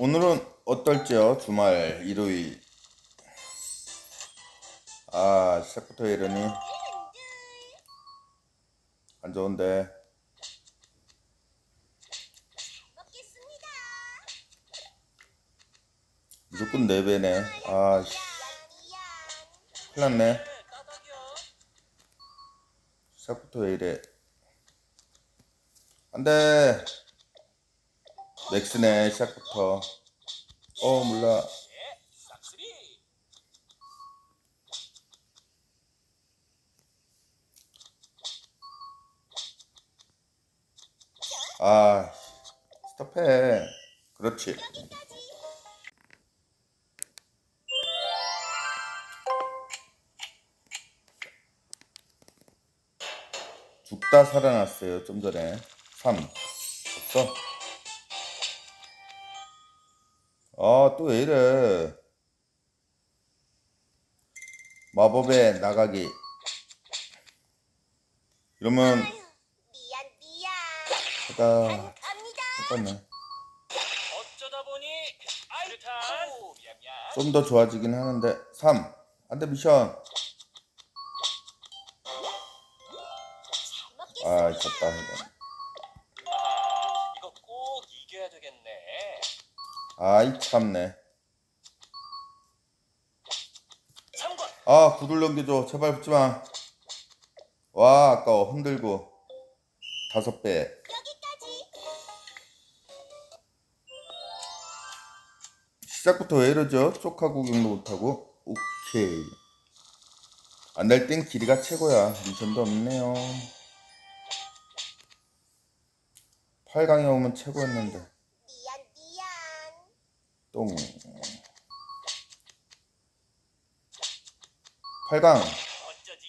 오늘은 어떨지요? 주말 일요일. 아 시작부터 이러니 안 좋은데. 먹겠습니다. 무조건 네 배네. 아 씨, 미안. 큰일 났네. 까닭이야. 시작부터 왜 이래? 안 돼. 맥스네 시작부터. 어 몰라. 아 스톱해. 그렇지. 죽다 살아났어요 좀 전에 3 없어 아 또 왜 이래? 마법의 나가기. 이러면 아유, 미안 미안. 갑니다. 똑같네 어쩌다 보니 아이고 미안미안. 좀더 좋아지긴 하는데. 3 안 돼 미션. 잘아 이거 아이 참네. 3권. 아 구들 넘겨줘 제발 붙지마. 와 아까워. 흔들고. 다섯 배. 시작부터 왜 이러죠? 쪼카 구경도 못하고. 오케이. 안 될 땐 길이가 최고야. 미션도 없네요. 8강에 오면 최고였는데. 똥. 8강. 어쩌지?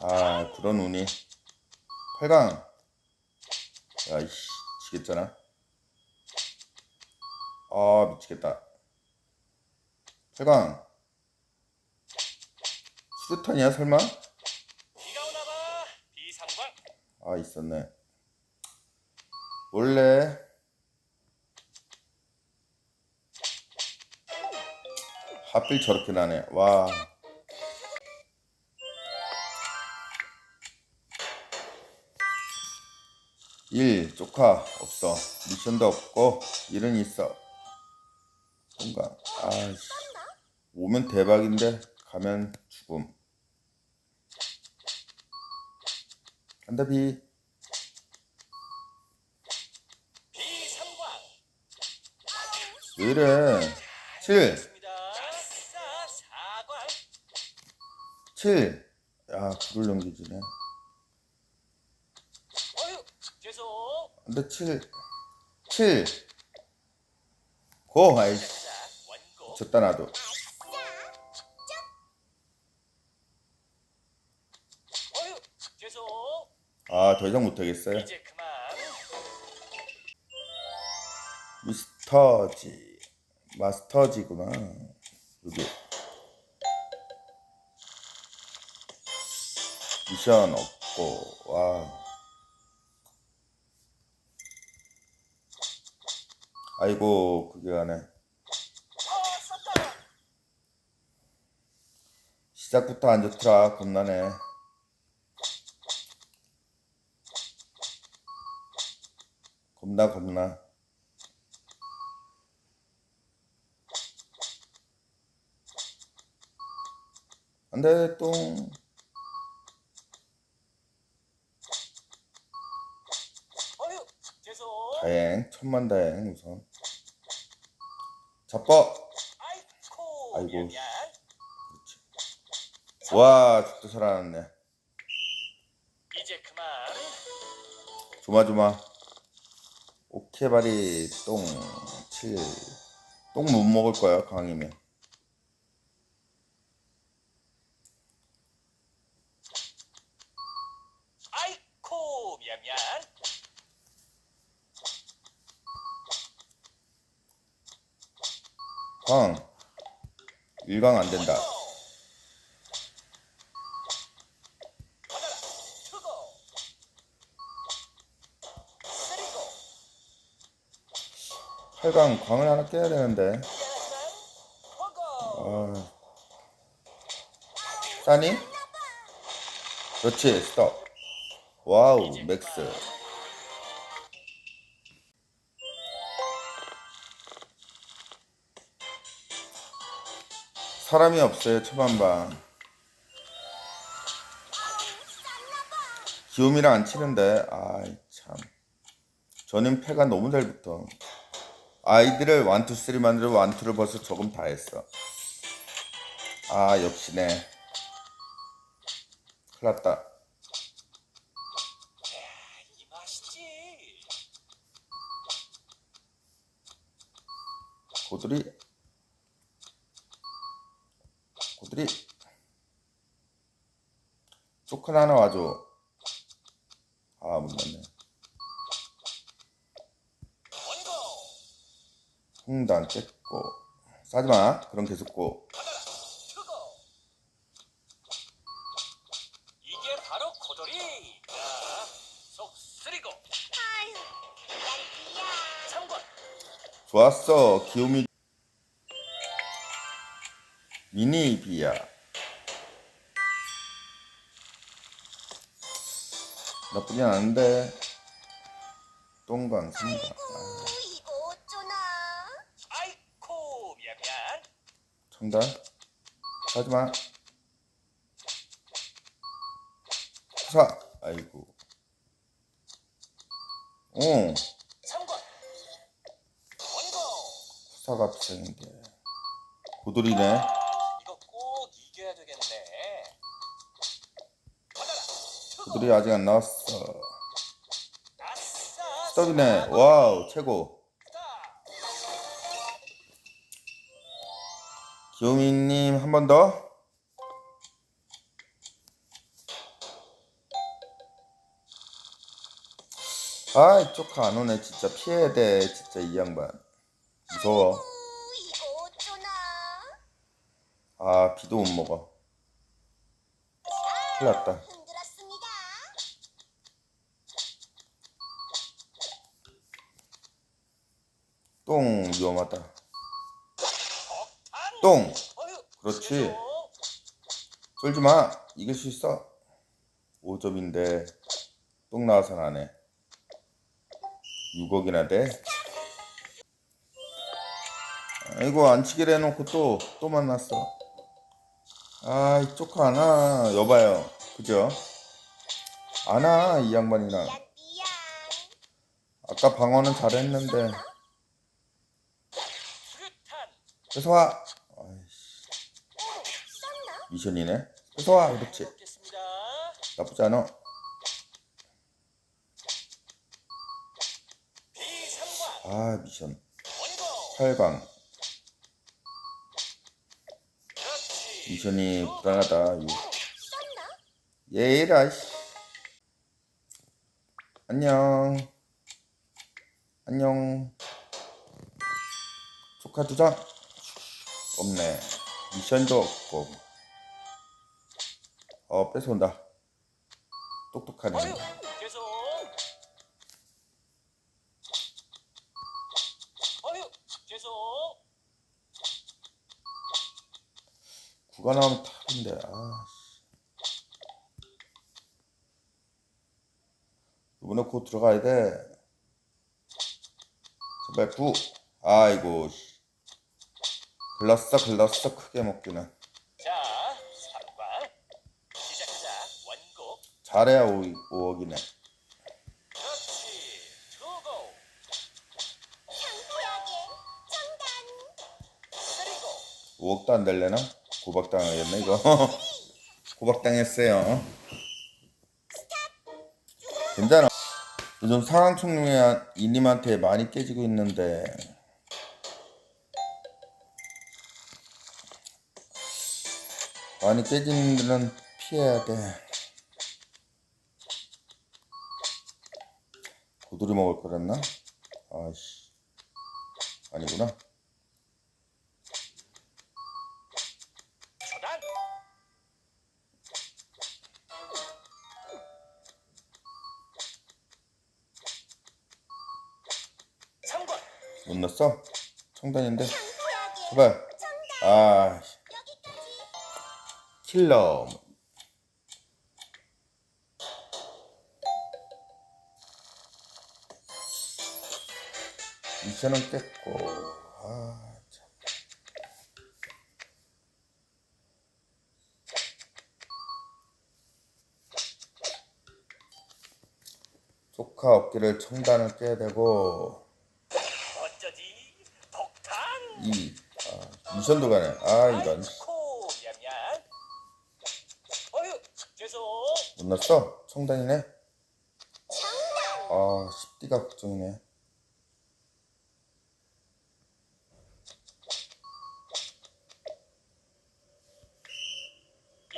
아 그런 운이. 8강. 야이씨 지겠잖아. 아 미치겠다. 8강. 수류탄이야 설마? 아 있었네. 원래 하필 저렇게 나네. 와. 일 조카 없어. 미션도 없고 일은 있어. 뭔가 아씨. 오면 대박인데 가면 죽음. 간다 비. 비상광. 왜 이래? 7 7 야, 불을 넘기지네. 어휴 죄송. 근데 7, 7. 고, 원고. 졌다, 나도. 아, 더 이상 못하겠어요. 미스터지. 마스터지구나. 여기. 미션 없고, 와. 아이고, 그게 썼다. 시작부터 안 좋더라, 겁나네. 겁나, 겁나. 안 돼, 똥. 다행, 천만 다행, 우선. 아이코 아이고. 그렇지. 와, 죽도 살아났네. 이제 그만. 조마조마. 오케바리 똥, 7. 똥못 먹을 거야, 강이면. 아이코 미안 미안. 강. 1강 안 된다. 8강 광을 하나 깨야 되는데. 아. 싸니? 그렇지, 스톱. 와우, 맥스. 사람이 없어요, 초반반. 기욤이랑 안 치는데, 아이, 참. 저는 패가 너무 잘 붙어. 아이들을 원투 쓰리 만들어 원투를 벌써 조금 다 했어. 아 역시네. 큰일 났다. 고들이 고들이 조큰 하나 와줘. 아. 홍도 안 쬐고 싸지마. 그럼 계속 고. 좋았어. 기욤 비야. 나쁘진 않은데 똥강. 아이고, 이거 어쩌나. 아이코 미안 미안. 청단 하지마 사 아이고 어. 원고. 사가 비싼게 고돌이네 투고. 고돌이 아직 안 나왔어. 스톱이네 와우 최고 스탑. 기호미님 한 번 더 아, 조카 안 오네. 진짜 피해야 돼. 진짜 이 양반. 무서워. 아, 비도 못 먹어. 큰일 났다. 똥 위험하다. 똥! 그렇지. 쫄지 마. 이길 수 있어. 5점인데 똥 나와서는 안 해. 6억이나 돼. 아이고 안 치기로 해놓고 또 또 만났어. 아 이 조카 안 와. 여봐요. 그죠? 안 와. 이 미안. 아까 방어는 잘했는데. 그래서 와. 미션이네. 그래서 와. 그렇지. 나쁘지 않아. 아 미션. 원고. 8강. 그렇지. 미션이 불안하다. 얘라 씨. 안녕. 안녕. 조카 두 장. 없네. 미션도 없고. 어 뺏어온다. 똑똑하네. 구가 나오면 탑인데. 아. 씨. 이번에 곧 들어가야 돼. 제발 구. 아이고. 씨. 글렀어 글렀어 크게 먹기는. 자, 상관. 시작하자. 원고. 잘해야 5, 5억이네. 그렇지. 투고. 상쾌하게. 정단. 쓰리고. 5억도 안 될래나? 고박당하겠네 이거. 고박당했어요. 괜찮아. 요즘 상황 총룡이 이님한테 많이 깨지고 있는데 많이 깨지는 데는 피해야 돼. 고돌이 먹을 거랬나? 아씨 아니구나. 못 넣었어? 청단인데. 제발. 아. 킬러 미션은 깼고. 아 참. 조카 어깨를 청단을 깨야 되고. 이 아, 미션도 가네. 아 이런 청단이네 정답. 아 10D가 걱정이네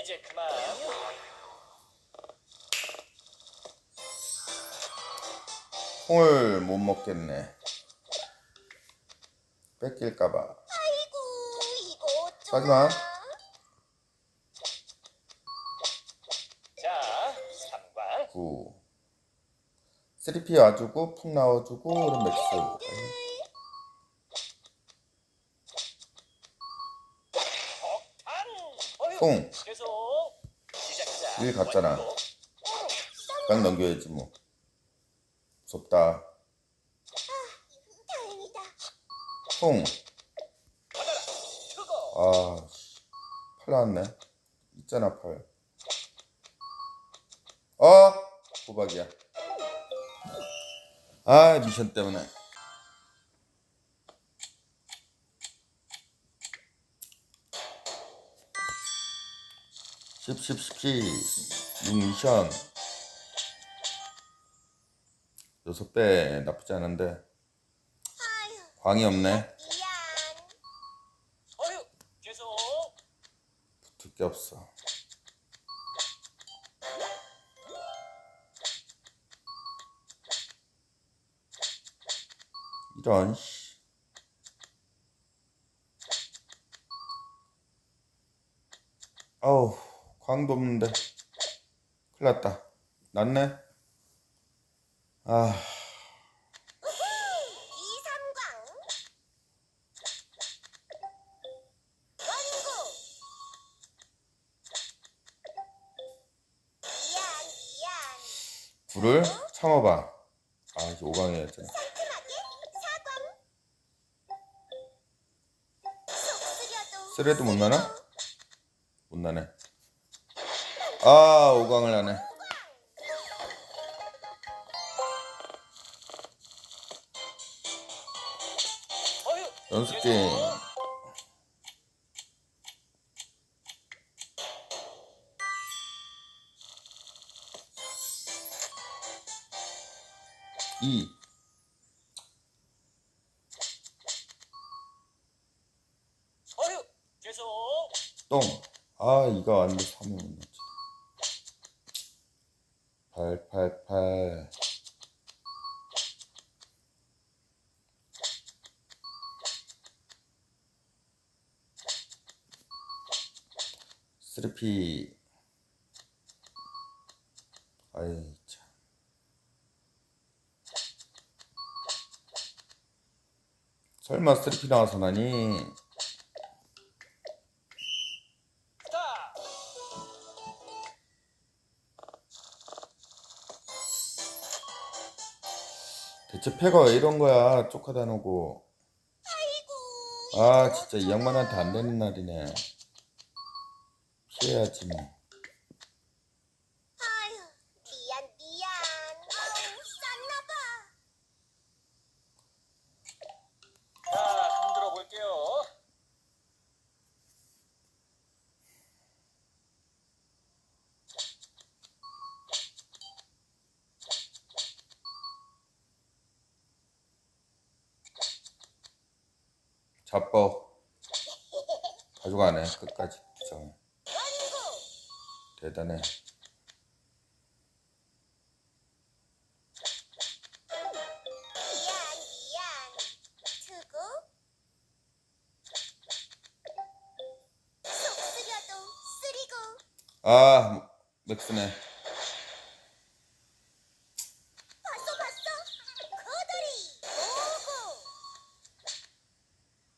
이제 그만. 콩을 못 먹겠네 뺏길까봐 아이고 이거 하지마. 9 3P 와주고 푹 나와주고 그럼 맥스. 시작하자. 일 갔잖아. 딱 넘겨야지 뭐 무섭다. 뜨거. 아, 씨. 팔 나왔네. 있잖아, 팔. 어? 호박이야. 아, 미션 때문에. 십십십시 육 미션 여섯 배 나쁘지 않은데 광이 없네 미안. 어휴 죄송. 붙을 게 없어 이런 씨. 아우 광도 없는데. 큰일 났다. 났네? 아. 불을 참아봐. 아 이제 오강해야지 쓰레도 못 나나? 못 나네 아 오강을 하네 연습. 게임 3을 못 넣지. 8, 8, 8. 쓰리피. 아이, 참. 설마 쓰리피 나와서 나니? 대체 패가 왜 이런 거야? 쪽하다 놓고. 아이고. 아 진짜 이 양반한테 안 되는 날이네 피해야지 뭐 아유 미안 미안. 아우 쌌나봐. 자 흔들어 볼게요. 자뻑 가져가네 끝까지 부정 원고. 대단해. 아 맥스네 봤어 봤어. 거들이 오고.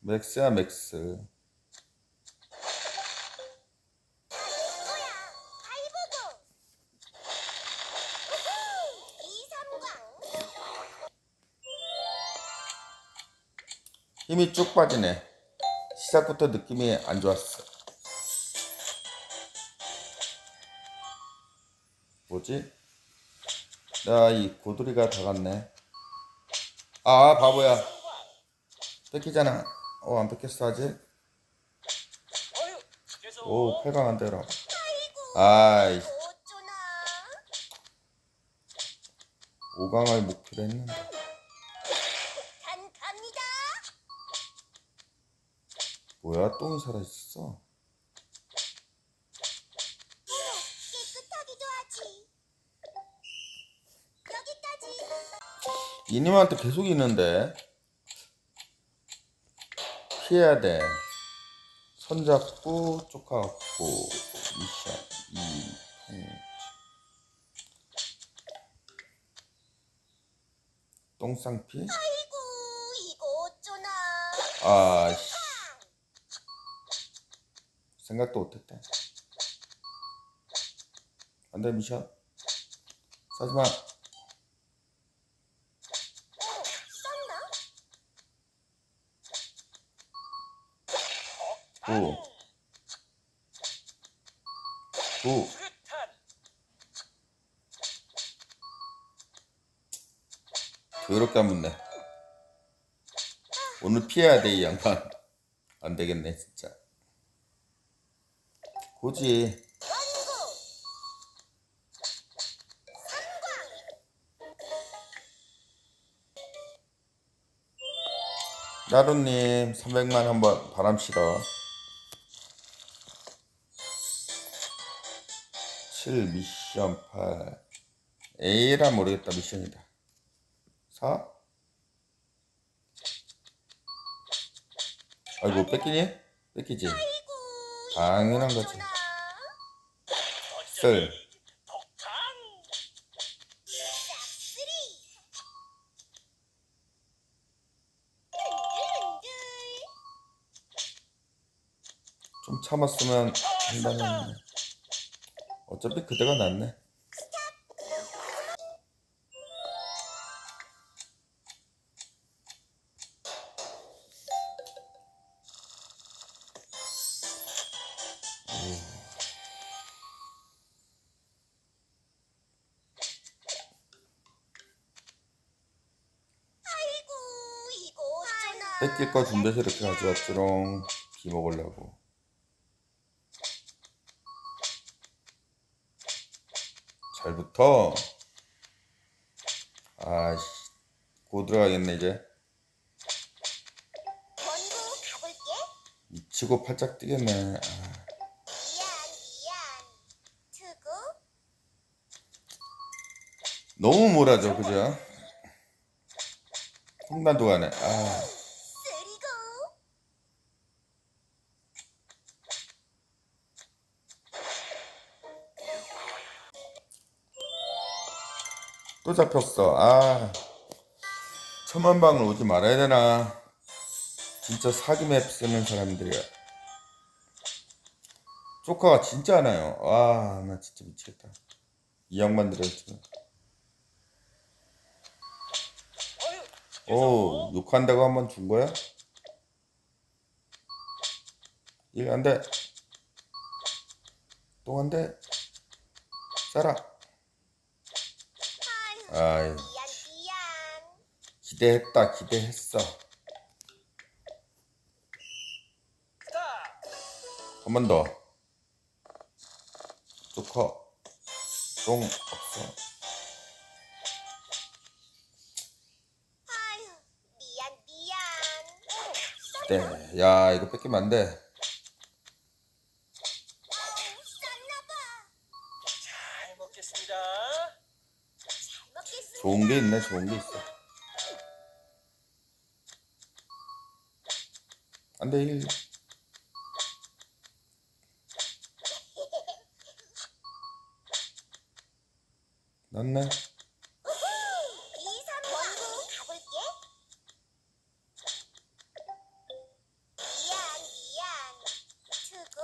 맥스야 맥스 힘이 쭉 빠지네 시작부터 느낌이 안 좋았어 뭐지? 나 이 고돌이가 다 갔네 아 바보야 뺏기잖아 어 안 뺏겼어 아직. 오 8강 안 되라. 아이 어쩌나. 5강을 목표로 했는데 뭐야? 똥이 살아있어. 깨끗하기도 하지. 여기까지. 이님한테 계속 있는데. 피해야 돼. 손잡고 쫓아갖고. 미션 이 똥쌍피? 아이고 이거 어쩌나. 아씨 생각도 못했다 안돼 미션 싸지마? 오. 오. 더럽게 안 붙네 오늘 피해야 돼 이 양반 안 되겠네 진짜 삼광. 나루님 300만 한번 바람 실어 7 미션 8 A라 모르겠다 미션이다 4 아이고 뺏기니? 뺏기지 당연한 거지. 흔들흔들. 좀 참았으면 한다면 어차피 그대가 낫네 뺏길 거 준비해서 이렇게 가져왔지롱 비 먹으려고 잘 붙어 아씨 고 들어가겠네 이제. 미치고 팔짝 뛰겠네 아, 미안 미안. 투구. 너무 몰아줘 그죠? 홍단도 가네 아 또 잡혔어. 아, 천만 방울 오지 말아야 되나? 진짜 사기 맵 쓰는 사람들이야. 조카가 진짜 하나요. 와, 나 진짜 미치겠다. 이 지금. 어휴, 오. 욕한다고 한 번 준 거야? 일 안 돼. 또 안 돼. 싸라. 아유. 기대했다, 기대했어. 한 번 더. 조커. 똥 없어. 아유 미안 미안. 네. 야, 이거 뺏기면 안 돼. 좋은 게 있네, 좋은 게 있어. 안 돼, 1. 났네.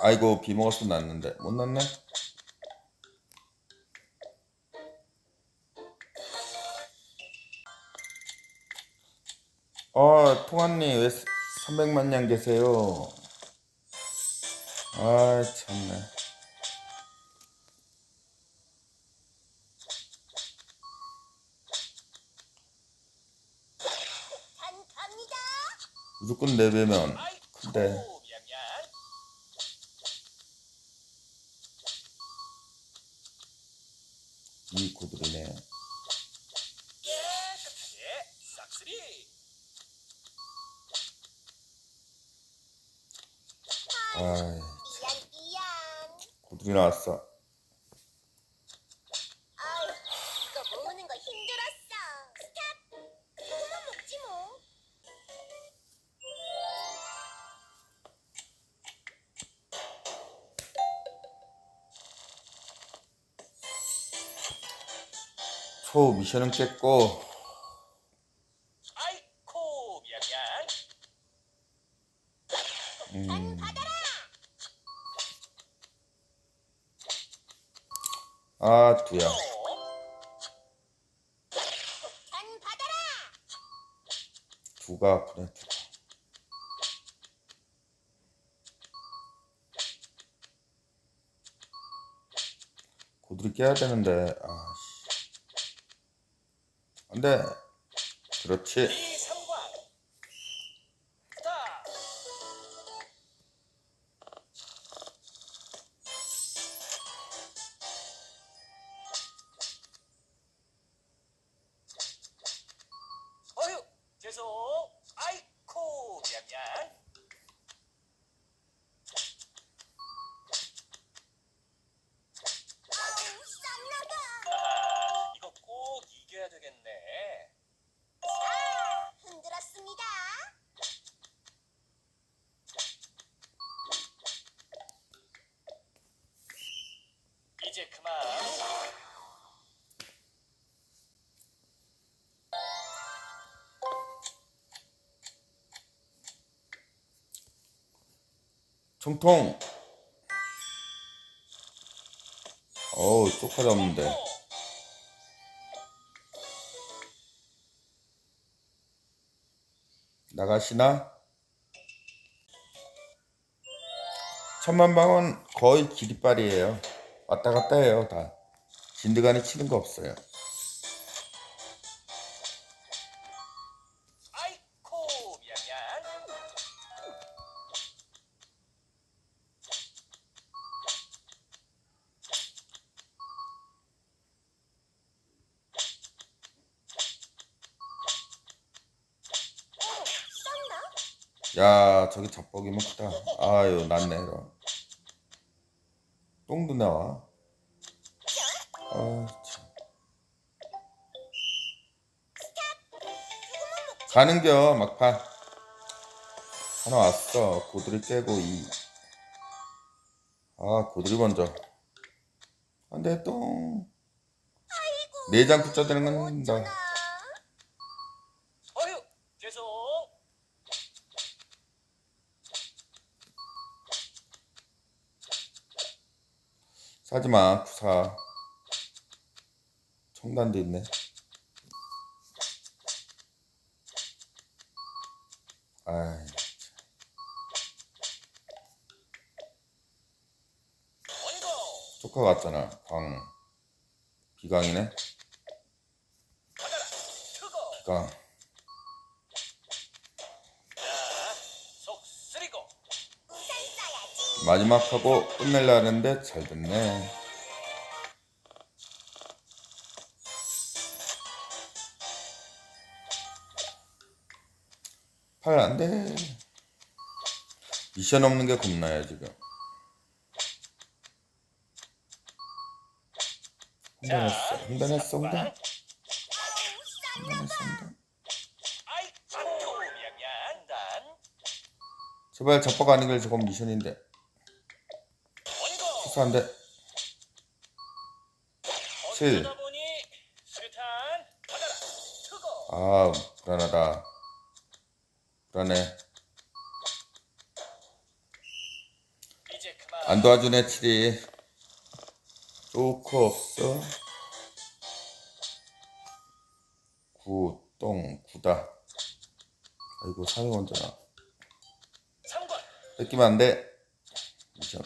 아이고 비 먹었으면 났는데 못 났네. 통화님 왜 300만 냥 계세요? 아 참네. 갑니다. 무조건 네 배면 아이고 근데 이 고들이네. 깨끗하게 싹쓸이 아 미안. 고들이 나왔어. 뭐. 초 미션은 깼고 미안미안 음, 아 두야. 두가 아프네 두가. 고들이 깨야 되는데 아씨 안돼 그렇지 총통. 어우 쪽파 잡는데. 나가시나? 천만방은 거의 기립발이에요. 왔다 갔다 해요 다. 진드간이 치는 거 없어요 저기 잡복이면 크다 아유 낫네 그럼 똥도 나와. 아 참. 가는겨 막판. 하나 왔어. 고들이 깨고 이아 고들이 먼저. 안돼 똥. 내장 붙여드는 건 한다 어쩌나. 어휴 죄송 사지마 구사. 청단도 있네. 아이 조카 같잖아 광 비강이네. 비강 마지막 하고 끝낼라 하는데 잘 됐네. 팔 안 돼. 미션 없는 게 겁나요 지금. 혼돈했어. 혼돈했어 혼돈. 이상관. 혼돈했어 혼돈. 아이코 미안미안 단. 제발 잡버가 아니길 저건 미션인데 보니 수류탄 받아라. 크고 아 불안하다. 불안해. 안 도와주네 칠이. 좋고 없어? 구 똥 구다. 아이고 사회 원잖아 3번 뺏기면 안 돼. 미션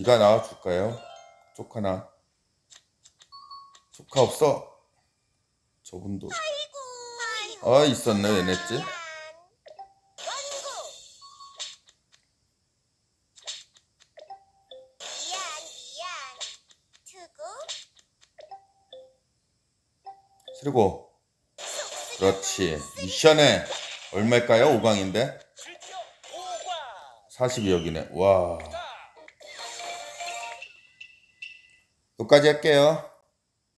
비가 나와줄까요? 쪽 하나 조카 없어 저분도 아이고. 아 있었네. 투구. 그리고 그렇지 미션에 얼마일까요? 5강인데 드디어 5관 42억이네 와 여기까지 할게요